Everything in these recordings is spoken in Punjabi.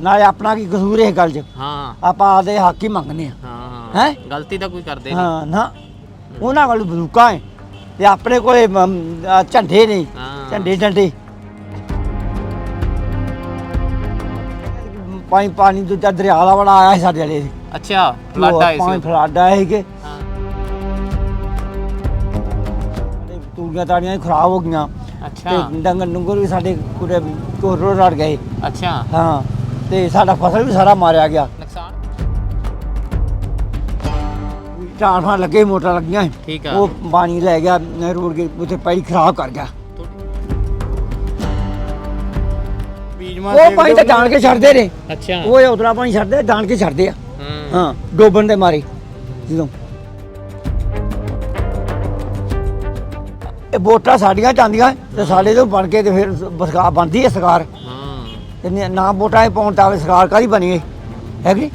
ਨਾਲੇ ਆਪਣਾ ਕੀ ਕਸੂਰ ਇਸ ਗੱਲ 'ਚ? ਹਾਂ। ਆਪਾਂ ਆਪਦੇ ਹੱਕ ਹੀ ਮੰਗਨੇ ਆ ਹਾਂ ਹੈਂ? ਗਲਤੀ ਤਾਂ ਕੋਈ ਕਰਦੇ ਨਹੀਂ। ਹਾਂ ਨਾ। ਉਹਨਾਂ ਕੋਲ ਬੰਦੂਕਾਂ ਹੈ ਤੇ ਆਪਣੇ ਕੋਲੇ ਮ, ਆਹ ਝੰਡੇ ਨੇ। ਹਾਂ। ਝੰਡੇ ਡੰਡੇ ਪਾਣੀ ਪਾਣੀ ਦੂਜਾ ਦਰਿਆ ਦਾ ਬੜਾ ਆਇਆ ਸੀ ਸਾਡੇ ਵਾਲੇ। ਅੱਛਾ ਫਲੱਡ ਆਏ ਪਾਣੀ ਸੀ। ਫਲੱਡ ਆਇਆ ਸੀ ਕਿ ਹਾਂ। ਤੇ ਤੂੜੀਆਂ ਤਾੜੀਆਂ ਵੀ ਖਰਾਬ ਹੋ ਗਈਆਂ। ਅੱਛਾ। ਤੇ ਡੰਗਰ ਡੁੰਗਰ ਵੀ ਸਾਡੇ ਪੂਰੇ ਕੋਰੋ ਰੜ ਗਏ। ਅੱਛਾ। ਹਾਂ। ਤੇ ਸਾਡਾ ਫਸਲ ਵੀ ਸਾਰਾ ਮਾਰਿਆ ਗਿਆ। ਨੁਕਸਾਨ? ਝਾੜ ਫਾਂ ਲੱਗੇ ਮੋਟਰ ਲੱਗੀਆਂ। ਸੀ। ਠੀਕ ਆ। ਉਹ ਪਾਣੀ ਲੈ ਗਿਆ ਰੋਡ ਕੇ ਉੱਥੇ ਪੈਲੀ ਖਰਾਬ ਕਰ ਗਿਆ। ਉਹ ਪਾਣੀ ਤਾਂ ਜਾਣ ਕੇ ਛੱਡਦੇ ਨੇ। ਅੱਛਾ। ਉਹ ਉਤਰਾ ਪਾਣੀ ਛੱਡਦੇ ਜਾਣ ਕੇ ਛੱਡਦੇ ਆ। ਹਾਂ। ਹਾਂ ਡੋਬਣ ਦੇ ਮਾਰੇ। ਜਦੋਂ। ਇਹ ਵੋਟਾਂ ਸਾਡੀਆਂ ਜਾਂਦੀਆਂ ਤੇ ਸਾਡੇ ਤੋਂ ਬਣ ਕੇ ਤੇ ਫਿਰ ਸਰਕਾਰ ਬਣਦੀ ਹੈ ਸਰਕਾਰ। ਤੇ ਨ- ਵੋਟਾਂ ਇਹ ਪਾਉਣ ਤਾਂ ਸਰਕਾਰ ਕਾਹਦੀ ਬਣੀ ਹੈ ਹੈ ਕਿ ਨਹੀਂ?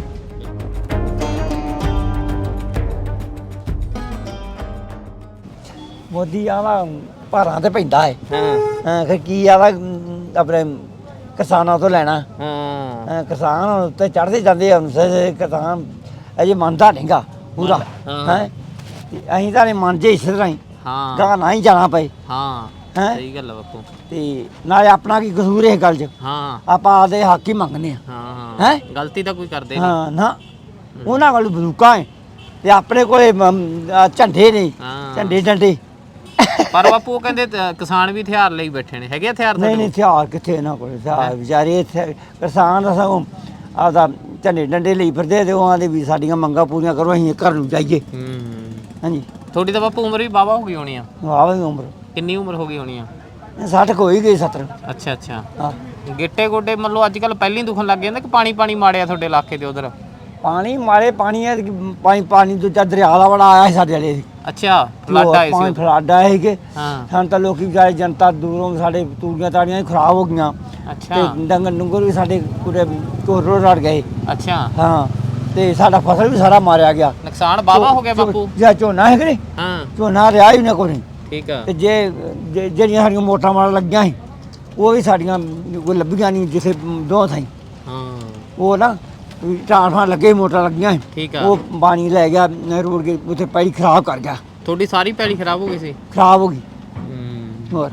ਮੋਦੀ ਆਵਾ ਭਾਰਾਂ ਤੇ ਪੈਂਦਾ ਹੈ ਹਾਂ। ਹਾਂ ਫਿਰ ਕੀ ਆਵਾ ਆਪਣੇ ਕਿਸਾਨਾਂ ਤੋਂ ਲੈਣਾ। ਹਾਂ। ਹਾਂ, ਕਿਸਾਨ ਉੱਤੇ ਚੜਦੇ ਜਾਂਦੇ ਆ ਹੁਣ ਸ- ਕਿਸਾਨ ਅਜੇ ਮੰਨਦਾ ਨਹੀਂਗਾ ਪੂਰਾ। ਹਾਂ। ਹੈ? ਅਸੀਂ ਤਾਂ ਨਹੀਂ ਮੰਨ ਜੇ ਇਸੇ ਤਰ੍ਹਾਂ ਹੀ। ਹਾਂ। ਗਾਂ ਨਾ ਹੀ ਜਾਣਾ ਪਏ। ਹਾਂ। ਹੈਂ? ਸਹੀ ਗੱਲ ਆ ਬਾਪੂ। ਤੇ ਨਾਲੇ ਆਪਣਾ ਕੀ ਕਸੂਰ ਇਸ ਗੱਲ 'ਚ? ਹਾਂ। ਆਪਾਂ ਆਪਦੇ ਹੱਕ ਹੀ ਮੰਗਨੇ ਆ ਹਾਂ ਹੈਂ? ਗਲਤੀ ਤਾਂ ਕੋਈ ਕਰਦੇ ਨਹੀਂ। ਹਾਂ। ਨਾ ਉਹਨਾਂ ਕੋਲ ਬੰਦੂਕਾਂ ਹੈ ਤੇ ਆਪਣੇ ਕੋਲੇ ਮ, ਆਹ ਝੰਡੇ ਨੇ। ਹਾਂ। ਝੰਡੇ ਡੰਡੇ ਪਰ ਬਾਪੂ ਉਹ ਕਹਿੰਦੇ ਤ- ਕਿਸਾਨ ਵੀ ਹਥਿਆਰ ਲਈ ਬੈਠੇ ਨੇ। ਹੈਗੇ ਹਥਿਆਰ ਨਹੀਂ ਨਹੀਂ? ਹਥਿਆਰ ਕਿੱਥੇ ਇਹਨਾਂ ਕੋਲ? ਹਥਿਆਰ ਵਿਚਾਰੇ ਇੱਥੇ ਕਿਸਾਨ ਦਾ ਸਗੋਂ। ਆਪਦਾ ਝੰਡੇ ਡੰਡੇ ਲਈ ਫਿਰਦੇ ਤੇ ਉਹ ਆਂਦੇ ਵੀ ਸਾਡੀਆਂ ਮੰਗਾਂ ਪੂਰੀਆਂ ਕਰੋ ਅਸੀਂ ਘਰ ਨੂੰ ਜਾਈਏ। ਹੂੰ। ਹਾਂਜੀ। ਤੁਹਾਡੀ ਤਾਂ ਬਾਪੂ ਉਮਰ ਵੀ ਬਾਵਾ ਹੋ ਗਈ ਹੋਣੀ ਆ। ਆਵੇ ਉਮਰ। ਕਿੰਨੀ ਉਮਰ ਹੋ ਗਈ ਹੋਣੀ ਆ? 60 ਕੋ ਹੀ ਗਈ 70 ਅੱਛਾ ਅੱਛਾ। ਹਾਂ। ਗਿੱਟੇ ਗੋਡੇ ਮੰਨ ਲਓ ਅੱਜ ਕੱਲ ਪਹਿਲਾਂ ਹੀ ਦੁਖਣ ਲੱਗ ਜਾਂਦੇ ਕਿ ਪਾਣੀ ਪਾਣੀ ਮਾੜਿਆ ਤੁਹਾਡੇ ਇਲਾਕੇ ਦੇ ਉਧਰ? ਪਾਣੀ ਮਾਰੇ ਪਾਣੀ ਹੈ ਪਾਣੀ ਪਾਣੀ ਦੂਜਾ ਦਰਿਆ ਦਾ ਬੜਾ ਆਇਆ ਸੀ ਸਾਡੇ ਵਾਲੇ। ਅੱਛਾ ਫਲੱਡ ਪਾਣੀ ਸੀ ਫਲੱਡ ਆਇਆ ਸੀ ਕਿ ਹਾਂ। ਸਾਨੂੰ ਤਾਂ ਲੋਕੀ ਵਿਚਾਰੇ ਜਨਤਾ ਦੂਰੋਂ ਸਾਡੇ ਤੂੜੀਆਂ ਤਾੜੀਆਂ ਖਰਾਬ ਹੋ ਗਈਆਂ। ਅੱਛਾ। ਤੇ ਡੰਗਰ ਡੁੰਗਰ ਵੀ ਸਾਡੇ ਪੂਰੇ ਕੋਰੋ ਰੜ ਗਏ। ਅੱਛਾ। ਹਾਂ। ਤੇ ਸਾਡਾ ਫਸਲ ਵੀ ਸਾਰਾ ਮਾਰਿਆ ਗਿਆ। ਨੁਕਸਾਨ ਬਾਵਾ ਹੋ ਗਿਆ ਬਾਪੂ। ਜਾਂ ਝੋਨਾ ਹੈ ਕਿ ਨਹੀਂ? ਹਾਂ। ਝੋਨਾ ਰਿਹਾ ਹੀ ਨਾ ਕੋਈ। ਠੀਕ ਆ। ਤੇ ਜੇ ਜੇ- ਜਿਹੜੀਆਂ ਸਾਡੀਆਂ ਮੋਟਰਾਂ ਮਾਰ ਲੱਗੀਆਂ ਸੀ ਉਹ ਵੀ ਸਾਡੀਆਂ ਕੋਈ ਲੱਭੀਆਂ ਨਹੀਂ ਜਿਸੇ ਦੋ ਥਾਈ। ਹਾਂ। ਉਹ ਨਾ ਝਾੜ ਫਾਂ ਲੱਗੇ ਮੋਟਰਾਂ ਲੱਗੀਆਂ ਸੀ। ਠੀਕ ਆ। ਉਹ ਪਾਣੀ ਲੈ ਗਿਆ ਰੋਡ ਕੇ ਉੱਥੇ ਪੈਲੀ ਖਰਾਬ ਕਰ ਗਿਆ। ਤੁਹਾਡੀ ਸਾਰੀ ਪੈਲੀ ਖਰਾਬ ਹੋ ਗਈ ਸੀ? ਖਰਾਬ ਹੋ ਗਈ। ਹੂੰ। ਹੋਰ?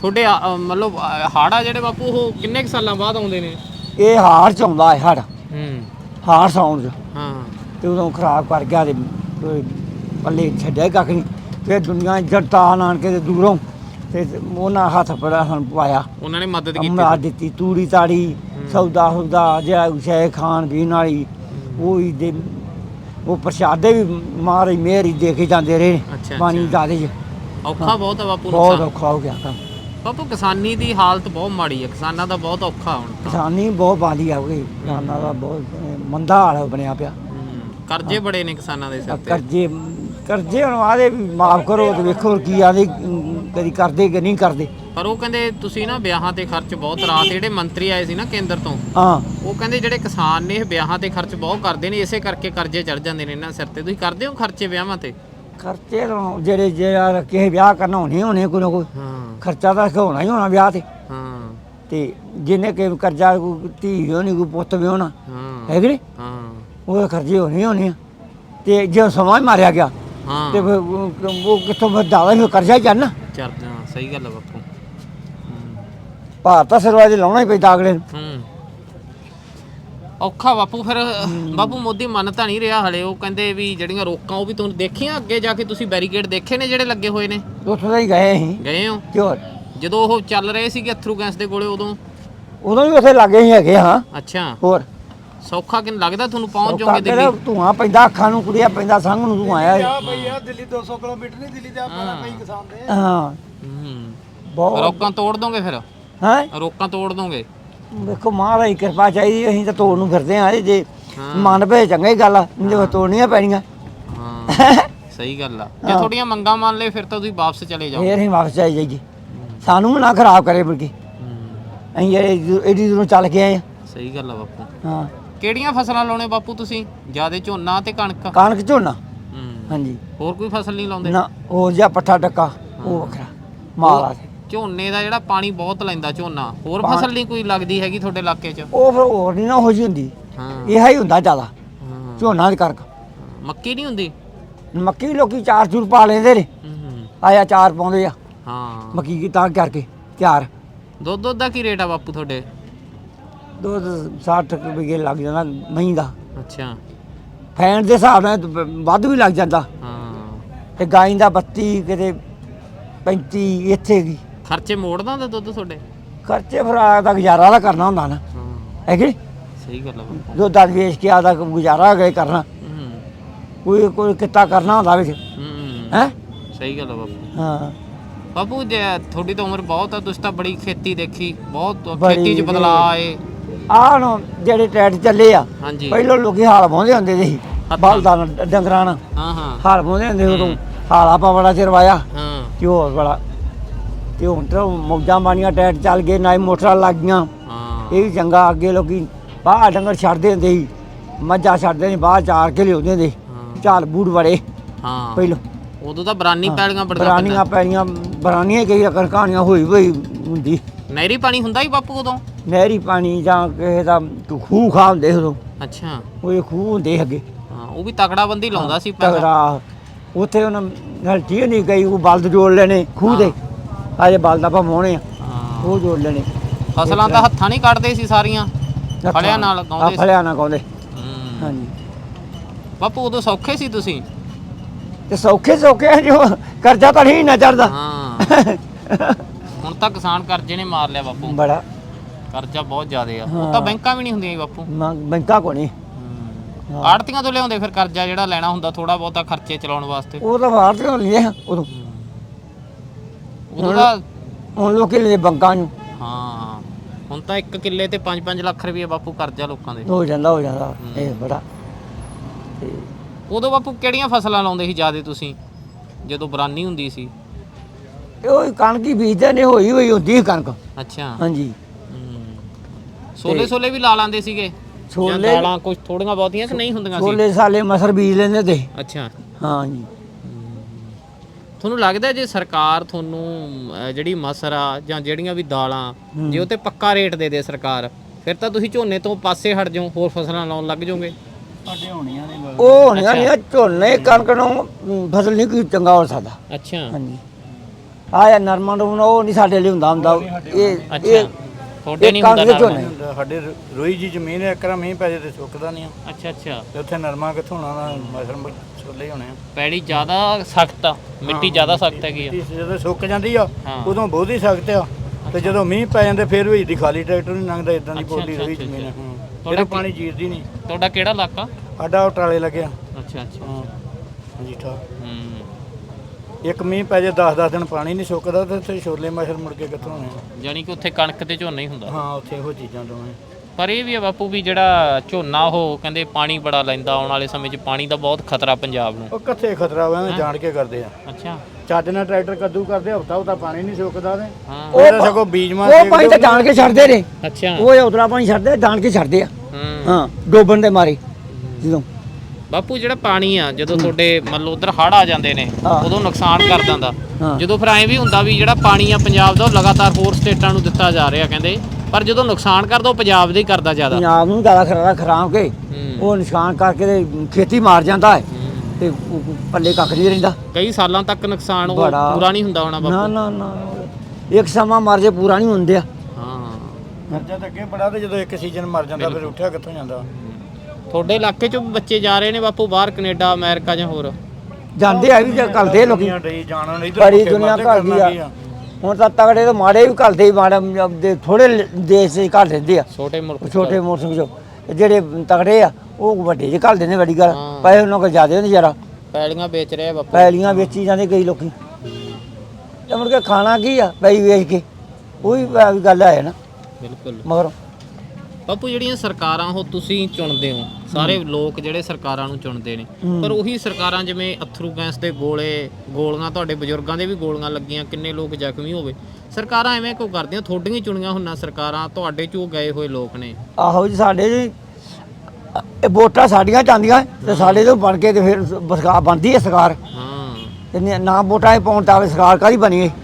ਤੁਹਾਡੇ ਆ- ਅ, ਮਤਲਬ ਆ ਜਿਹੜੇ ਬਾਪੂ ਉਹ ਕਿੰਨੇ ਕੁ ਸਾਲਾਂ ਬਾਅਦ ਆਉਂਦੇ ਨੇ? ਇਹ ਹਾਰ ਚ ਆਉਂਦਾ ਹੈ ਹੜ। ਹੂੰ। ਹਾਰ ਸੌਣ ਚ। ਹਾਂ। ਤੇ ਉਦੋਂ ਖਰਾਬ ਕਰ ਗਿਆ ਤੇ ਕੋਈ ਪੱਲੇ ਛੱਡਿਆ ਕੱਖ ਨਹੀਂ ਫਿਰ ਦੁਨੀਆ ਜੜਤਾ ਆਣ ਕੇ ਤੇ ਦੂਰੋਂ ਤੇ ਉਹਨਾਂ ਹੱਥ ਪੜਾ ਸਾਨੂੰ ਪਾਇਆ। ਉਹਨਾਂ ਨੇ ਮਦਦ ਕੀਤੀ ਅਮਰਾ ਦਿੱਤੀ ਤੂੜੀ ਤਾੜੀ ਸੌਦਾ ਸੌਦਾ ਜਿਹੜਾ ਉਸ਼ੇ ਖਾਣ ਪੀਣ ਵਾਲੀ। ਉਹ ਹੀ ਦੇ ਉਹ ਪ੍ਰਸ਼ਾਦੇ ਵੀ ਮਾਰੀ ਮੇਰੀ ਦੇ ਕੇ ਜਾਂਦੇ ਰਹੇ ਪਾਣੀ। ਜ਼ਿਆਦੇ ਚ। ਔਖਾ ਬਹੁਤ ਆ ਬਾਪੂ ਬਹੁਤ ਨੁਕਸਾਨ। ਔਖਾ ਹੋ ਗਿਆ ਕੰਮ ਬਾਪੂ ਕਿਸਾਨੀ ਦੀ ਹਾਲਤ ਬਹੁਤ ਮਾੜੀ ਹੈ ਕਿਸਾਨਾਂ ਦਾ ਬਹੁਤ ਔਖਾ ਹੁਣ। ਕਿਸਾਨੀ ਬਹੁਤ ਬਾਲੀ ਆ ਗਈ ਕਿਸਾਨਾਂ ਦਾ ਬਹੁਤ ਮੰਦਾ ਹਾਲ ਬਣਿਆ ਪਿਆ। ਕਰਜ਼ੇ ਬੜੇ ਨੇ ਕਿਸਾਨਾਂ ਦੇ ਸਿਰ ਤੇ। ਕਰਜ਼ੇ ਕਰਜ਼ੇ ਹੁਣ ਆਦੇ ਵੀ ਮਾਫ ਕਰੋ ਤੇ ਵੇਖੋ ਕੀ ਆਦੇ ਕਦੀ ਕਰਦੇ ਕਿ ਨਹੀਂ ਕਰਦੇ। ਪਰ ਉਹ ਕਹਿੰਦੇ ਤੁਸੀਂ ਨਾ ਵਿਆਹਾਂ ਤੇ ਖਰਚ ਬਹੁਤ ਰਾਤ ਜਿਹੜੇ ਮੰਤਰੀ ਆਏ ਸੀ ਨਾ ਕੇਂਦਰ ਤੋਂ ਹਾਂ। ਉਹ ਕਹਿੰਦੇ ਜਿਹੜੇ ਕਿਸਾਨ ਨੇ ਇਹ ਵਿਆਹਾਂ ਤੇ ਖਰਚ ਬਹੁਤ ਕਰਦੇ ਨੇ ਇਸੇ ਕਰਕੇ ਕਰਜ਼ੇ ਚੜ ਜਾਂਦੇ ਨੇ ਇਹਨਾਂ ਸਿਰ ਤੇ। ਤੁਸੀਂ ਕਰਦੇ ਹੋ ਖਰਚੇ ਵਿਆਹਾਂ ਤੇ? ਖਰਚੇ ਤਾਂ ਜਿਹੜੇ ਜਿਹੜਾ ਕਿਸੇ ਵਿਆਹ ਕਰਨਾ ਹੋਣੇ ਹੋਣੇ ਕੋਈ ਨਾ ਕੋਈ। ਹਾਂ। ਖਰਚਾ ਤਾਂ ਹੋਣਾ ਹੀ ਹੋਣਾ ਵਿਆਹ ਤੇ। ਹਾਂ। ਤੇ ਜਿਹਨੇ ਕਿ ਕਰਜ਼ਾ ਕੋਈ ਧੀ ਹੋਣੀ ਕੋਈ ਪੁੱਤ ਵੀ ਹੋਣਾ ਹਾਂ। ਹੈ ਕਿ ਨਹੀਂ ਹਾਂ ਉਹਦੇ ਖਰਚੇ ਹੋਣੇ ਹੀ ਹੋਣੇ ਆ। ਤੇ ਜੇ ਸਮਾਂ ਹੀ ਮਾਰਿਆ ਗਿਆ ਹਾਂ। ਤੇ ਫਿਰ ਉਹ ਉਹ ਕਿੱਥੋਂ ਫਿਰ ਜ਼ਿਆਦਾ ਹੀ ਕਰਜ਼ਾ ਹੀ ਚੜਨਾ ਚਰਚਾ ਸਹੀ ਗੱਲ ਹੈ ਬਾਪੂ। ਹੂੰ। ਭਾਰਤ ਤਾਂ ਲਾਉਣਾ ਹੀ ਪੈਂਦਾ ਅਗਲੇ ਨੂੰ। ਹੂੰ। ਔਖਾ ਬਾਪੂ ਫਿਰ ਬਾਪੂ ਮੋਦੀ ਮੰਨ ਤਾਂ ਨਹੀਂ ਰਿਹਾ ਹਲੇ ਉਹ ਕਹਿੰਦੇ ਵੀ ਜਿਹੜੀਆਂ ਰੋਕਾਂ ਉਹ ਵੀ ਤੁਹਾਨੂੰ ਦੇਖੀਆਂ ਅੱਗੇ ਜਾ ਕੇ ਤੁਸੀਂ ਬੈਰੀਕੇਡ ਦੇਖੇ ਨੇ ਜਿਹੜੇ ਲੱਗੇ ਹੋਏ ਨੇ? ਉੱਥੋਂ ਤਾਂ ਹੀ ਗਏ ਅਸੀਂ। ਗਏ ਹੋ? ਹੋਰ। ਜਦੋਂ ਉਹ ਚੱਲ ਰਹੇ ਸੀਗੇ ਅਥਰੂ ਗੈਸ ਦੇ ਕੋਲੇ ਉਦੋਂ? ਉਦੋਂ ਵੀ ਉੱਥੇ ਲੱਗੇ ਹੀ ਹੈਗੇ ਹਾਂ। ਅੱਛਾ। ਹੋਰ। ਸੌਖਾ ਕਿਨ ਲੱਗਦਾ ਤੁਹਾਨੂੰ ਪਹੁੰਚ ਜਾਓਗੇ ਦਿੱਲੀ? ਧੂਆਂ ਪੈਂਦਾ ਅੱਖਾਂ ਨੂੰ ਕੁੜੀਆਂ ਪੈਂਦਾ ਸੰਗ ਨੂੰ ਧੂਆਂ ਆਇਆ। ਭਈਆ ਦਿੱਲੀ 200 ਕਿਲੋਮੀਟਰ ਨਹੀਂ ਦਿੱਲੀ ਤੇ ਆਪਾਂ ਕਈ ਕਿਸਾਨ ਦੇ ਹਾਂ। ਹੂੰ। ਬਹੁਤ। ਰੋਕਾਂ ਤੋੜ ਦੋਗੇ ਫਿਰ? ਹੈ? ਰੋਕਾਂ ਤੋੜ ਦੋਗੇ? ਵੇਖੋ ਮਹਾਰਾਜ ਦੀ ਕਿਰਪਾ ਚਾਹੀਦੀ ਅਸੀਂ ਤਾਂ ਤੋੜ ਨੂੰ ਫਿਰਦੇ ਹਾਂ ਜੇ। ਮਨ ਭੇ ਚੰਗਾ ਹੀ ਗੱਲ ਆ ਤਾਂ ਤੋੜਨੀਆਂ ਪੈਣੀਆਂ। ਹਾਂ। ਸਹੀ ਗੱਲ ਆ। ਜੇ ਤੁਹਾਡੀਆਂ ਮੰਗਾਂ ਮੰਨ ਲਏ ਫਿਰ ਤਾਂ ਤੁਸੀਂ ਵਾਪਸ ਚਲੇ ਜਾਓ ਫੇਰ ਅਸੀਂ ਵਾਪਸ ਆਈ ਜਾਈਏ ਸਾਨੂੰ ਵੀ ਨਾ ਖਰਾਬ ਕਰੇ ਬਲਕਿ ਹੂੰ, ਅਸੀਂ ਇਹ ਐਡੀ ਦੂਰੋਂ ਚੱਲ ਕੇ ਆਏ ਹਾਂ। ਸਹੀ ਗੱਲ ਆ ਬਾਪੂ। ਹਾਂ। ਕਿਹੜੀਆਂ ਫਸਲਾਂ ਲਾਉਣੇ ਬਾਪੂ ਤੁਸੀਂ? ਜਿਆਦੇ ਝੋਨਾ ਤੇ ਕਣਕ। ਕਣਕ ਝੋਨਾ। ਹੂੰ। ਹਾਂਜੀ। ਹੋਰ ਕੋਈ ਫਸਲ ਨਹੀਂ ਲਾਉਂਦੇ? ਨਾ ਹੋਰ ਜਾਂ ਪੱਠਾ ਡੱਕਾ ਉਹ ਵੱਖਰਾ ਮਾਲ ਝੋਨੇ ਦਾ ਜਿਹੜਾ ਪਾਣੀ ਬਹੁਤ ਲੈਂਦਾ ਝੋਨਾ। ਹੋਰ ਪਾ- ਫਸਲ ਨਹੀਂ ਕੋਈ ਲੱਗਦੀ ਹੈਗੀ ਤੁਹਾਡੇ ਇਲਾਕੇ 'ਚ? ਉਹ ਫਿਰ ਹੋਰ ਨਹੀਂ ਨਾ ਹੋ ਜੀ ਹੁੰਦੀ। ਹਾਂ। ਇਹ ਹੀ ਹੁੰਦਾ ਜ਼ਿਆਦਾ। ਹਾਂ। ਝੋਨਾ ਦੇ ਕਰਕੇ ਮੱਕੀ ਨਹੀਂ ਹੁੰਦੀ? ਮੱਕੀ ਲੋਕੀ ਚਾਰ ਚੂਰ ਪਾ ਲੈਂਦੇ ਨੇ। ਹੂੰ ਆਇਆ ਚਾਰ ਪਾਉਂਦੇ ਆ। ਹਾਂ। ਮੱਕੀ ਕੀ ਤਾਂ ਕਰਕੇ ਤਿਆਰ। ਦੁੱਧ ਦੁੱਧ ਦਾ ਕੀ ਰੇਟ ਆ ਬਾਪੂ ਤੁਹਾਡੇ? ਦੁੱਧ 60 ਰੁਪਏ ਲੱਗ ਜਾਂਦਾ ਮਹੀਂ ਦਾ। ਅੱਛਾ। ਫੈਨ ਦੇ ਹਿਸਾਬ ਨਾਲ ਵੱਧ ਵੀ ਲੱਗ ਜਾਂਦਾ। ਹਾਂ। ਤੇ ਗਾਈ ਦਾ 32 ਕਿਤੇ 35 ਇੱਥੇ ਕੀ ਖਰਚੇ ਮੋੜਦਾ ਹੁੰਦਾ ਦੁੱਧ ਤੁਹਾਡੇ? ਖਰਚੇ ਫਿਰ ਆ ਦਾ ਗੁਜ਼ਾਰਾ ਦਾ ਕਰਨਾ ਹੁੰਦਾ ਨਾ। ਹਾਂ। ਹੈ ਕਿ? ਸਹੀ ਗੱਲ ਆ ਦੁੱਧ ਦਾ ਵੇਚ ਕੇ ਆਦਾ ਗੁਜ਼ਾਰਾ ਗਏ ਕਰਨਾ। ਹੂੰ ਕੋਈ ਕੋਈ ਕਿੱਤਾ ਕਰਨਾ ਹੁੰਦਾ ਵਿੱਚ। ਹੂੰ। ਹੈ। ਸਹੀ ਗੱਲ ਆ ਬਾਪੂ ਹਾਂ। ਬਾਪੂ ਜੇ ਤੁਹਾਡੀ ਤਾਂ ਉਮਰ ਬਹੁਤ ਆ ਤੁਸੀਂ ਤਾਂ ਬੜੀ ਖੇਤੀ ਦੇਖੀ ਬਹੁਤ ਬੜੀ ਖੇਤੀ 'ਚ ਜੀ। ਬਦਲਾਅ ਆਏ। ਆਹ ਨੂੰ ਜਿਹੜੇ ਟਰੈਕਟਰ ਚੱਲੇ ਆ ਹਾਂਜੀ। ਪਹਿਲਾਂ ਲੋਕੀ ਹਾਲ ਵਾਉਂਦੇ ਹੁੰਦੇ ਸੀ। ਬਲਦਾਂ ਨਾਲ ਡੰਗਰਾਂ ਨਾਲ। ਹਾਂ ਹਾਂ। ਹਾਲ ਵਾਉਂਦੇ ਹੁੰਦੇ ਸੀ ਉਦੋਂ। ਹਾਲ ਆਪਾਂ ਬੜਾ ਚਿਰ ਵਾਇਆ। ਹਾਂ। ਤੇ ਹੋਰ ਬੜਾ ਤੇ ਹੁਣ ਤਾਂ ਮੌਜਾਂ ਬਾਣੀਆਂ ਟਰੈਕਟਰ ਚੱਲ ਗਏ ਨਾ ਹੀ ਮੋਟਰਾਂ ਲੱਗ ਗਈਆਂ। ਹਾਂ। ਇਹ ਵੀ ਚੰਗਾ ਅੱਗੇ ਲੋਕੀ ਬਾਹਰ ਡੰਗਰ ਛੱਡਦੇ ਹੁੰਦੇ ਸੀ। ਮੱਝਾਂ ਛੱਡਦੇ ਨੇ ਬਾਹਰ ਚਾਰ ਕੇ ਲਿਆਉਂਦੇ ਹੁੰਦੇ ਸੀ। ਹਾਂ। ਝਾਲ ਬੂੜ ਵੜੇ। ਹਾਂ। ਪਹਿਲੋਂ। ਉਦੋਂ ਤਾਂ ਬਰਾਨੀ ਪੈਲੀਆਂ ਬੜੀਆਂ ਬਰਾਨੀਆਂ ਪੈਣੀਆਂ ਬਰਾਨੀਆਂ ਕਈ ਅਕਰ ਕਹਾਣੀਆਂ ਹੋਈ ਹੋਈ ਹੁੰਦੀ। ਨਹਿਰੀ ਪਾਣੀ ਹੁੰਦਾ ਹੀ ਬਾਪੂ ਉਦੋਂ? ਨਹਿਰੀ ਪਾਣੀ ਜਾਂ ਕਿਸੇ ਦਾ ਖੂਹ ਖਾ ਹੁੰਦੇ ਉਦੋਂ। ਅੱਛਾ। ਉਹ ਇਹ ਖੂਹ ਹੁੰਦੇ ਅੱਗੇ। ਹਾਂ ਉਹ ਵੀ ਤਕੜਾ ਬੰਦੀ ਲਾਉਂਦਾ ਸੀ ਪਹਿਲਾਂ। ਤਗੜਾ ਉੱਥੇ ਉਹਨਾਂ ਨਾਲ ਠੀਕ ਨਹੀਂ ਗਈ ਉਹ ਬਲਦ ਜੋੜ ਲੈਣੇ ਖੂਹ ਦੇ। ਅਜੇ ਬਲਦ ਆਪਾਂ ਮੋਹਣੇ ਆ ਹਾਂ। ਉਹ ਜੋੜ ਲੈਣੇ। ਫਸਲਾਂ ਤਾਂ ਹੱਥਾਂ ਨਹੀਂ ਕੱਢਦੇ ਸੀ ਸਾਰੀਆਂ। ਫਲਿਆਂ ਨਾਲ ਗਾਉਂਦੇ ਸੀ। ਫਲਿਆਂ ਨਾਲ ਗਾਉਂਦੇ ਹੂੰ। ਹਾਂਜੀ। ਬਾਪੂ ਉਦੋਂ ਸੌਖੇ ਸੀ ਤੁਸੀਂ? ਤੇ ਸੌਖੇ ਸੌਖੇ ਜੋ ਕਰਜ਼ਾ ਤਾਂ ਨਹੀਂ ਨਾ ਚੜਦਾ। ਹਾਂ। ਹੁਣ ਤਾਂ ਕਿਸਾਨ ਕਰਜ਼ੇ ਨੇ ਮਾਰ ਲਿਆ ਬਾਪੂ। ਬੜਾ। ਕਰਜ਼ਾ ਬਹੁਤ ਜ਼ਿਆਦਾ ਆ। ਉਹ ਤਾਂ ਬੈਂਕਾਂ ਵੀ ਨਹੀਂ ਹੁੰਦੀਆਂ ਜੀ ਬਾਪੂ। ਮ- ਬੈਂਕਾਂ ਕੋ ਨਹੀਂ। ਆੜਤੀਆਂ ਤੋਂ ਲਿਆਉਂਦੇ ਫਿਰ ਕਰਜ਼ਾ ਜਿਹੜਾ ਲੈਣਾ ਹੁੰਦਾ ਥੋੜਾ ਬਹੁਤਾ ਖਰਚੇ ਚਲਾਉਣ ਵਾਸਤੇ। ਉਹ ਤਾਂ ਬਾਹਰ ਤੋਂ ਲਿਆ ਉਦੋਂ। ਉਦੋਂ ਤਾਂ ਹੁਣ ਲੋਕੀ ਲੈ ਬੰਕਾਂ ਨੂੰ। ਹਾਂ। ਹੁਣ ਤਾਂ ਇੱਕ ਕਿੱਲੇ ਤੇ 5-5 ਲੱਖ ਰੁਪਏ ਬਾਪੂ ਕਰਜ਼ਾ ਲੋਕਾਂ ਦੇ। ਹੋ ਜਾਂਦਾ ਹੋ ਜਾਂਦਾ। ਇਹ ਬੜਾ। ਤੇ ਉਦੋਂ ਬਾਪੂ ਕਿਹੜੀਆਂ ਫਸਲਾਂ ਲਾਉਂਦੇ ਸੀ ਜਿਆਦੇ ਤੁਸੀਂ? ਜਦੋਂ ਬਰਾਨੀ ਹੁੰਦੀ ਸੀ। ਉਹ ਕਣਕ ਹੀ ਬੀਜਦੇ ਨੇ ਹੋਈ ਹੋਈ ਹੁੰਦੀ ਕਣਕ। ਅੱਛਾ। ਹਾਂਜੀ। ਛੋਲੇ ਛੋਲੇ ਵੀ ਲਾ ਲਾਂਦੇ ਸੀਗੇ। ਛੋਲੇ- ਛੋਲੇ ਦਾਲਾਂ ਕੁਝ ਥੋੜੀਆਂ ਬਹੁਤੀਆਂ ਕਿ ਨਹੀਂ ਹੁੰਦੀਆਂ ਸੀ? ਛੋਲੇ ਸਾਲੇ ਮਸਰ ਬੀਜ ਲੈਂਦੇ ਤੇ। ਅੱਛਾ। ਹਾਂਜੀ ਤੁਹਾਨੂੰ ਲੱਗਦਾ ਜੇ ਸਰਕਾਰ ਤੁਹਾਨੂੰ ਅਹ, ਜਿਹੜੀ ਮਸਰ ਆ ਜਾਂ ਜਿਹੜੀਆਂ ਵੀ ਦਾਲਾਂ ਜੇ ਉਹ ਤੇ ਪੱਕਾ ਰੇਟ ਦੇ ਦੇ ਸਰਕਾਰ ਫਿਰ ਤਾਂ ਤੁਸੀਂ ਝੋਨੇ ਤੋਂ ਪਾਸੇ ਹਟ ਜਾਓ ਹੋਰ ਫਸਲਾਂ ਲਾਉਣ ਲੱਗ ਜਾਓਗੇ। ਸਾਡੇ ਹੋਣੀਆਂ ਨੇ ਉਹ ਹੋਣੀਆਂ ਨਹੀਂ ਝੋਨੇ ਕਣਕ ਨੂੰ ਅਮ, ਫਸਲ ਨਹੀਂ ਕੋਈ ਚੰਗਾ ਹੋ ਸਕਦਾ। ਅੱਛਾ। ਹਾਂਜੀ। ਆਇਆ ਨਰਮਾ ਨੂੰ ਉਹ ਨਹੀਂ ਸਾਡੇ ਲਈ ਹੁੰਦਾ ਹੁੰਦਾ। ਇਹ ਅੱਛਾ ਇਹ ਤੁਹਾਡੇ ਨਹੀਂ ਹੁੰਦਾ? ਝੋਨੇ ਸਾਡੇ ਰੋਈ ਜੀ ਜ਼ਮੀਨ ਹੈ ਇੱਕਰਾ ਮੀਂਹ ਪੈ ਜੇ ਤੇ ਸੁੱਕਦਾ ਨਹੀਂ ਆ। ਅੱਛਾ ਅੱਛਾ। ਤੇ ਉੱਥੇ ਨਰਮਾ ਕਿੱਥੋਂ ਨਾ ਮਸ਼ਰਮ ਛੋਲੇ ਹੋਣੇ ਆ। ਪੈੜੀ ਜ਼ਿਆਦਾ ਸਖਤ ਆ ਮਿੱਟੀ ਜ਼ਿਆਦਾ ਸਖਤ ਹੈਗੀ ਆ। ਮਿੱਟੀ ਜਦੋਂ ਸੁੱਕ ਜਾਂਦੀ ਆ ਹਾਂ। ਉਦੋਂ ਬਹੁਤ ਹੀ ਸਖਤ ਆ। ਤੇ ਜਦੋਂ ਮੀਂਹ ਪੈ ਜਾਂਦੇ ਫਿਰ ਵੀ ਦੀ ਖਾਲੀ ਟਰੈਕਟਰ ਨਹੀਂ ਲੰਘਦਾ ਇਦਾਂ ਦੀ ਅੱਛਾ, ਪੋਲੀ ਅੱਛਾ, ਰੋਈ ਅੱਛਾ, ਜ਼ਮੀਨ ਹੈ। ਹਾਂ। ਤੁਹਾਡਾ ਫਿਰ ਪਾਣੀ ਜੀਰਦੀ ਨਹੀਂ। ਤੁਹਾਡਾ ਕਿਹੜਾ ਇਲਾਕਾ? ਸਾਡਾ ਉਹ ਟਰਾਲੇ ਲੱਗਿਆ ਅੱਛਾ ਅੱਛਾ ਹਾਂ। ਜੀਠਾ ਹੂੰ। ਇੱਕ ਮੀਂਹ ਪੈ ਜੇ 10-10 ਦਿਨ ਪਾਣੀ ਨਹੀਂ ਸੁੱਕਦਾ ਤੇ ਉੱਥੇ ਛੋਲੇ ਮਸ਼ਰ ਮੁੜ ਕੇ ਕਿੱਥੋਂ ਹੋਣੇ ਆ? ਜਾਨੀ ਕਿ ਉੱਥੇ ਕਣਕ ਤੇ ਝੋਨਾ ਹੀ ਹੁੰਦਾ। ਹਾਂ ਉੱਥੇ ਇਹੋ ਚੀਜ਼ਾਂ ਦੋਵੇਂ। ਪਰ ਇਹ ਵੀ ਆ ਬਾਪੂ ਵੀ ਜਿਹੜਾ ਝੋਨਾ ਉਹ ਕਹਿੰਦੇ ਪਾਣੀ ਬੜਾ ਲੈਂਦਾ ਆਉਣ ਵਾਲੇ ਸਮੇਂ 'ਚ ਪਾਣੀ ਦਾ ਬਹੁਤ ਖਤਰਾ ਪੰਜਾਬ ਨੂੰ। ਉਹ ਕਿੱਥੇ ਖਤਰਾ ਐਵੇਂ ਜਾਣ ਕੇ ਕਰਦੇ ਆ। ਅੱਛਾ। ਚੱਜ ਨਾਲ ਟਰੈਕਟਰ ਕੱਦੂ ਕਰਦੇ ਹਫਤਾ ਹਫਤਾ ਪਾਣੀ ਨਹੀਂ ਸੁੱਕਦਾ ਤੇ। ਹਾਂ। ਉਹ ਸਗੋਂ ਬੀਜ ਮਾਰ ਉਹ ਪਾਣੀ ਤਾਂ ਜਾਣ ਕੇ ਛੱਡਦੇ ਨੇ। ਅੱਛਾ। ਉਹ ਉਤਰਾ ਪਾਣੀ ਛੱਡਦੇ ਜਾਣ ਕੇ ਛੱਡਦੇ ਆ। ਹੂੰ। ਹਾਂ ਡੋਬਣ ਦੇ ਮਾਰੇ। ਜਦੋਂ ਬਾਪੂ ਜਿਹੜਾ ਪਾਣੀ ਆ ਜਦੋਂ ਤੁਹਾਡੇ ਮੰਨ ਲਓ ਉਧਰ ਹੜ ਆ ਜਾਂਦੇ ਨੇ ਹਾਂ। ਉਦੋਂ ਨੁਕਸਾਨ ਕਰ ਦਿੰਦਾ। ਹਾਂ। ਜਦੋਂ ਫਿਰ ਐਂ ਵੀ ਹੁੰਦਾ ਵੀ ਜਿਹੜਾ ਪਾਣੀ ਆ ਪੰਜਾਬ ਦਾ ਉਹ ਲਗਾਤਾਰ ਹੋਰ ਸਟੇਟਾਂ ਨੂੰ ਦਿੱਤਾ ਜਾ ਰਿਹਾ ਕਹਿੰਦੇ ਪਰ ਜਦੋਂ ਨੁਕਸਾਨ ਕਰਦਾ ਉਹ ਪੰਜਾਬ ਦੇ ਹੀ ਕਰਦਾ ਜ਼ਿਆਦਾ। ਪੰਜਾਬ ਨੂੰ ਜ਼ਿਆਦਾ ਖਰਾ ਖਰਾਮ ਕੇ ਹੂੰ। ਉਹ ਨਿਸ਼ਾਨ ਕਰਕੇ ਤੇ ਖੇਤੀ ਮਾਰ ਜਾਂਦਾ ਹੈ ਤੇ ਉਹ ਪੱਲੇ ਕੱਖ ਨਹੀਂ ਰਹਿੰਦਾ। ਕਈ ਸਾਲਾਂ ਤੱਕ ਨੁਕਸਾਨ ਉਹ ਬੜਾ। ਪੂਰਾ ਨਹੀਂ ਹੁੰਦਾ ਹੋਣਾ ਨਾ ਬਾਪੂ ਨਾ ਨਾ। ਇੱਕ ਸਮਾਂ ਮਰ ਜੇ ਪੂਰਾ ਨਹੀਂ ਹੁੰਦੇ ਆ। ਹਾਂ। ਖਰਚਾ ਤਾਂ ਅੱਗੇ ਬੜਾ ਤੇ ਜਦੋਂ ਇੱਕ ਸੀਜ਼ਨ ਮਰ ਜਾਂਦਾ ਫਿਰ ਉੱਠਿਆ ਕਿੱਥੋਂ ਜਾਂਦਾ? ਤੁਹਾਡੇ ਇਲਾਕੇ 'ਚੋਂ ਵੀ ਬੱਚੇ ਜਾ ਰਹੇ ਨੇ ਬਾਪੂ ਬਾਹਰ ਕੈਨੇਡਾ ਅਮਰੀਕਾ ਜਾਂ ਹੋਰ? ਜਾਂਦੇ ਆ ਵੀ ਘੱਲਦੇ ਲੋਕੀ। ਬੜੀ ਦੁਨੀਆ ਘੱਲਦੀ ਆ। ਹੁਣ ਤਾਂ ਤਗੜੇ ਤੋਂ ਮਾੜੇ ਵੀ ਘੱਲਦੇ ਹੀ ਮਾੜੇ ਦੇ ਥੋੜੇ ਦੇਸ਼ ਦੇ ਘੱਲ ਦਿੰਦੇ ਆ। ਛੋਟੇ ਮੁਲਕ 'ਚ ਛੋਟੇ ਮੋਟਰ ਜੋ ਜਿਹੜੇ ਤਗੜੇ ਆ ਉਹ ਵੱਡੇ ਜਿਹੇ ਘੱਲ ਦਿੰਦੇ ਵੱਡੀ ਗੱਲ। ਹਾਂ। ਪੈਸੇ ਉਹਨਾਂ ਕੋਲ ਜ਼ਿਆਦੇ ਹੁੰਦੇ ਜਰਾ ਪੈਲੀਆਂ ਵੇਚ ਰਹੇ ਆ ਬਾਪੂ। ਪੈਲੀਆਂ ਵੇਚੀ ਜਾਂਦੇ ਕਈ ਲੋਕੀ। ਤੇ ਮੁੜ ਕੇ ਖਾਣਾ ਕੀ ਆ ਪੈਈ ਵੇਚ ਕੇ। ਉਹੀ ਗੱਲ ਹੈ ਨਾ। ਬਿਲਕੁਲ। ਮਗਰ ਬਾਪੂ ਜਿਹੜੀਆਂ ਸਰਕਾਰਾਂ ਉਹ ਤੁਸੀਂ ਚੁਣਦੇ ਹੋ ਸਾਰੇ ਲੋਕ ਜਿਹੜੇ ਸਰਕਾਰਾਂ ਨੂੰ ਚੁਣਦੇ ਨੇ। ਪਰ ਉਹੀ ਸਰਕਾਰਾਂ ਜਿਵੇਂ ਅਥਰੂ ਗੈਸ ਦੇ ਗੋਲੇ ਗੋਲੀਆਂ ਤੁਹਾਡੇ ਬਜ਼ੁਰਗਾਂ ਦੇ ਵੀ ਗੋਲੀਆਂ ਲੱਗੀਆਂ ਕਿੰਨੇ ਲੋਕ ਜ਼ਖਮੀ ਹੋਵੇ। ਸਰਕਾਰਾਂ ਐਵੇਂ ਕਿਉਂ ਕਰਦੀਆਂ? ਤੁਹਾਡੀਆਂ ਚੁਣੀਆਂ ਹੁੰਨਾ ਸਰਕਾਰਾਂ ਤੁਹਾਡੇ ਚੋਂ ਗਏ ਹੋਏ ਲੋਕ ਨੇ। ਆਹੋ ਜੀ ਸਾਡੇ ਜੀ ਇਹ ਵੋਟਾਂ ਸਾਡੀਆਂ ਜਾਂਦੀਆਂ ਤੇ ਸਾਡੇ ਤੋਂ ਬਣ ਕੇ ਤੇ ਫਿਰ ਸਰਕਾਰ ਬਣਦੀ ਹੈ ਸਰਕਾਰ। ਹਾਂ। ਤੇ ਨ- ਵੋਟਾਂ ਇਹ ਪਾਉਣ ਤਾਂ ਸਰਕਾਰ ਕਾਹਦੀ ਬਣੀ ਹੈ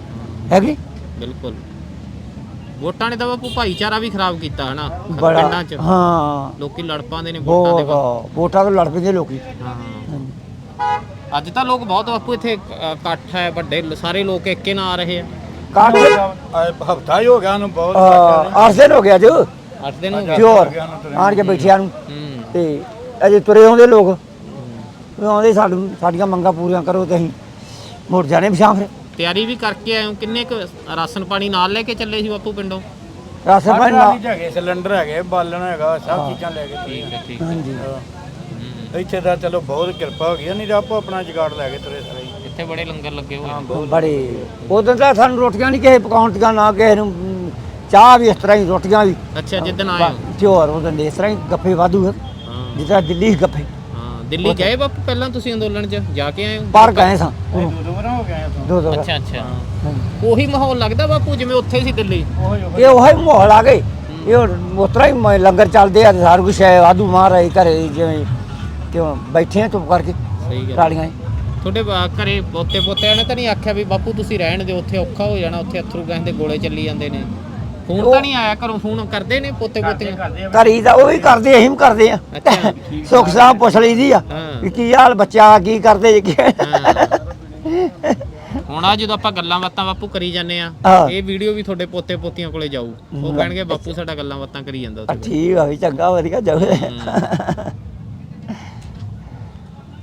ਹੈ ਕਿ ਨਹੀਂ? ਬਿਲਕੁਲ। ਵੋਟਾਂ ਨੇ ਤਾਂ ਬਾਪੂ ਭਾਈਚਾਰਾ ਵੀ ਖਰਾਬ ਕੀਤਾ ਹਨਾ? ਪਿੰਡਾਂ 'ਚ। ਹਾਂ। ਲੋਕੀ ਲੜ ਪਾਉਂਦੇ ਨੇ ਵੋਟਾਂ ਦੇ ਬਹੁਤ। ਵੋਟਾਂ ਤੋਂ ਲੜ ਪੈਂਦੇ ਲੋਕੀ। ਹਾਂ। ਅੱਜ ਤਾਂ ਲੋਕ ਬਹੁਤ ਬਾਪੂ ਇੱਥੇ ਅ, ਇਕੱਠ ਹੈ ਵੱਡੇ ਸਾਰੇ ਲੋਕ ਇੱਕੇ ਨਾਲ ਆ ਰਹੇ ਆ। ਕਾਟ ਹਫਤਾ ਹੀ ਹੋ ਗਿਆ ਉਹਨੂੰ ਬਹੁਤ ਇਕੱਠ ਹੈ। ਗਿਆ ਜੋ 8 ਦਿਨ ਹੋ ਗਏ। ਆਣ ਕੇ ਬੈਠਿਆਂ ਨੂੰ। ਹੂੰ। ਤੇ ਅਜੇ ਤੁਰੇ ਆਉਂਦੇ ਲੋਕ। ਉਹ ਆਉਂਦੇ ਸਾਨੂੰ ਸਾਡੀਆਂ ਮੰਗਾਂ ਪੂਰੀਆਂ ਕਰੋ ਤੇ ਅਸੀਂ ਮੁੜ ਜਾਣੇ ਪਿਛਾਂ ਫਿਰ। ਤਿਆਰੀ ਵੀ ਕਰਕੇ ਆਏ ਹੋ? ਕਿੰਨੇ ਕੁ ਰਾਸ਼ਨ ਪਾਣੀ ਨਾਲ ਲੈ ਕੇ ਚੱਲੇ ਸੀ ਬਾਪੂ ਪਿੰਡੋਂ? ਰਾਸ਼ਨ ਪਾਣੀ ਨਾਲ ਹੀ ਹੈਗੇ ਸਿਲੰਡਰ ਹੈਗੇ ਬਾਲਣ ਹੈਗਾ ਸਭ ਚੀਜ਼ਾਂ ਲੈ ਕੇ ਠੀਕ ਹੈ ਠੀਕ ਹਾਂਜੀ। ਹਾਂ। ਇੱਥੇ ਤਾਂ ਚਲੋ ਬਹੁਤ ਕਿਰਪਾ ਹੋ ਗਈ ਆ, ਨਹੀਂ ਤਾਂ ਆਪੋ ਆਪਣਾ ਜੁਗਾੜ ਲੈ ਕੇ ਤੁਰੇ ਸਾਰੇ। ਹੀ। ਇੱਥੇ ਬੜੇ ਲੰਗਰ ਲੱਗੇ ਹੋਏ ਨੇ। ਬੜੇ। ਉਦੋਂ ਤਾਂ ਸਾਨੂੰ ਰੋਟੀਆਂ ਨਹੀਂ ਕਿਸੇ ਪਕਾਉਣ ਦੀਆਂ ਨਾ ਕਿਸੇ ਨੂੰ ਮ, ਚਾਹ ਵੀ ਇਸ ਤਰ੍ਹਾਂ ਹੀ ਰੋਟੀਆਂ ਵੀ। ਅੱਛਾ ਜਿੱਦਣ ਆਏ ਹੋ? ਚੋਰ ਉਦੋਂ ਦੇ ਇਸ ਤਰ੍ਹਾਂ ਹੀ ਗੱਫੇ ਵਾਧੂ ਹੈ। ਜਿੱਦਾਂ ਦਿੱਲੀ ਸੀ ਗੱਫੇ। ਦਿੱਲੀ ਗਏ ਬਾਪੂ ਪਹਿਲਾਂ ਤੁਸੀਂ ਅੰਦੋਲਨ 'ਚ? ਜਾ ਕੇ ਆਏ ਹੋ? ਪਰ ਗਏ ਸਾਂ। ਦੋ ਦੋ ਵਾਰ ਹੋ ਗਏ ਦੋ ਦੋ ਅੱਛਾ ਅੱਛਾ। ਉਹੀ ਮਾਹੌਲ ਲੱਗਦਾ ਬਾਪੂ ਜਿਵੇਂ ਉੱਥੇ ਸੀ ਦਿੱਲੀ? ਉਹ ਇਹ ਉਹੀ ਮਾਹੌਲ ਆ ਗਏ। ਇਹ ਉਸ ਤਰ੍ਹਾਂ ਹੀ ਮ- ਲੰਗਰ ਚੱਲਦੇ ਆ ਸਾਰਾ ਕੁਛ ਹੈ ਵਾਧੂ ਮਾਰ ਰਹੇ ਘਰੇ ਜਿਵੇਂ ਕਿਉਂ ਬੈਠੇ ਆ ਚੁੱਪ ਕਰਕੇ ਸਹੀ ਗੱਲ। ਟਾਲੀਆਂ। ਤੁਹਾਡੇ ਘਰੇ ਪੋਤੇ ਪੋਤਿਆਂ ਨੇ ਤਾਂ ਨਹੀਂ ਆਖਿਆ ਵੀ ਬਾਪੂ ਤੁਸੀਂ ਰਹਿਣ ਦਿਓ ਉੱਥੇ ਔਖਾ ਹੋ ਜਾਣਾ ਉੱਥੇ ਅਥਰੂ ਗੈਸ ਦੇ ਗੋਲੇ ਚੱਲੀ ਜਾਂਦੇ ਨੇ। ਫੋਨ ਤਾਂ ਨਹੀਂ ਆਇਆ ਘਰੋਂ ਫੋਨ ਕਰਦੇ ਨੇ ਪੋਤੇ ਪੋਤੀਆਂ? ਘਰੀ ਦਾ ਉਹ ਵੀ ਕਰਦੇ ਅਸੀਂ ਵੀ ਕਰਦੇ ਆ। ਅੱਛਾ ਸੁੱਖ ਸਾਹ ਪੁੱਛ ਲਈਦੀ ਆ ਹਾਂ। ਵੀ ਕੀ ਹਾਲ ਬੱਚਾ ਕੀ ਕਰਦੇ ਜੀ। ਹੁਣ ਆ ਜਦੋਂ ਆਪਾਂ ਗੱਲਾਂ ਬਾਤਾਂ ਬਾਪੂ ਕਰੀ ਜਾਂਦੇ ਆ ਹਾਂ। ਇਹ ਵੀਡੀਓ ਵੀ ਤੁਹਾਡੇ ਪੋਤੇ ਪੋਤੀਆਂ ਕੋਲੇ ਜਾਊ। ਉਹ ਕਹਿਣਗੇ ਬਾਪੂ ਸਾਡਾ ਗੱਲਾਂ ਬਾਤਾਂ ਕਰੀ ਜਾਂਦਾ ਆ ਉੱਥੇ। ਠੀਕ ਆ ਵੀ ਚੰਗਾ ਵਧੀਆ ਜਾਵੇ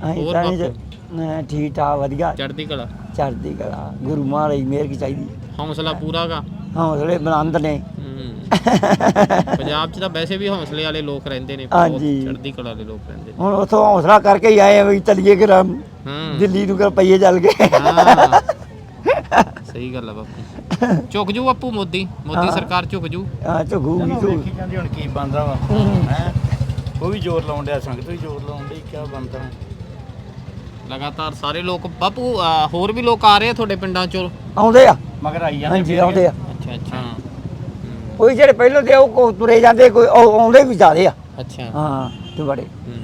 ਅਸੀਂ ਹੋਰ ਤਾਂ ਨਹੀਂ ਮੈਂ ਠੀਕ ਠਾਕ ਵਧੀਆ। ਚੜ੍ਹਦੀ ਕਲਾ? ਚੜ੍ਹਦੀ ਕਲਾ ਗੁਰੂ ਮਹਾਰਾਜ ਦੀ ਮਿਹਰ ਕੀ ਚਾਹੀਦੀ। ਹੌਸਲਾ ਪੂਰਾਗਾ ਹੌਸਲੇ ਬੁਲੰਦ ਨੇ। ਪੰਜਾਬ 'ਚ ਤਾਂ ਵੈਸੇ ਵੀ ਹੌਸਲੇ ਵਾਲੇ ਲੋਕ ਰਹਿੰਦੇ ਨੇ ਬਹੁਤ ਹਾਂਜੀ। ਚੜ੍ਹਦੀ ਕਲਾ ਦੇ ਲੋਕ ਰਹਿੰਦੇ ਨੇ। ਹੁਣ ਉਥੋਂ ਹੌਸਲਾ ਕਰਕੇ ਹੀ ਆਏ ਆ ਵੀ ਚੱਲੀਏ ਕਿ ਹਾਂ। ਦਿੱਲੀ ਨੂੰ ਕਰ ਪਈਏ ਚੱਲ ਕੇ ਹਾਂ। ਸਹੀ ਗੱਲ ਆ ਬਾਪੂ। ਝੁਕ ਜੂ ਬਾਪੂ ਮੋਦੀ ਮੋਦੀ ਸਰਕਾਰ ਝੁਕ ਜੂ। ਆ ਝੁਗੂਗੀ ਝੁਗ ਵੇਖੀ ਜਾਂਦੀ ਹੁਣ ਕੀ ਬੰਦਾ ਵਾ। ਹੈ। ਉਹ ਵੀ ਜ਼ੋਰ ਲਾਉਣ ਡਿਆ ਸੰਗਤ ਵੀ ਜ਼ੋਰ ਲਾਉਣ ਡਈ ਕੀ ਬੰਦਾ ਲਗਾਤਾਰ ਸਾਰੇ ਲੋਕ ਬਾਪੂ ਅਹ, ਹੋਰ ਵੀ ਲੋਕ ਆ ਰਹੇ ਆ ਤੁਹਾਡੇ ਪਿੰਡਾਂ ਚੋਂ? ਆਉਂਦੇ ਆ। ਮਗਰ ਆਈ ਜਾਂਦੇ ਹਾਂਜੀ ਆਉਂਦੇ ਆ। ਅੱਛਾ ਅੱਛਾ। ਕੋਈ ਜਿਹੜੇ ਪਹਿਲਾਂ ਤੇ ਉਹ ਕੋ ਤੁਰੇ ਜਾਂਦੇ ਕੋਈ ਉਹ ਆਉਂਦੇ ਵੀ ਜ਼ਿਆਦੇ ਆ। ਅੱਛਾ। ਹਾਂ ਤੇ ਬੜੇ। ਹੂੰ।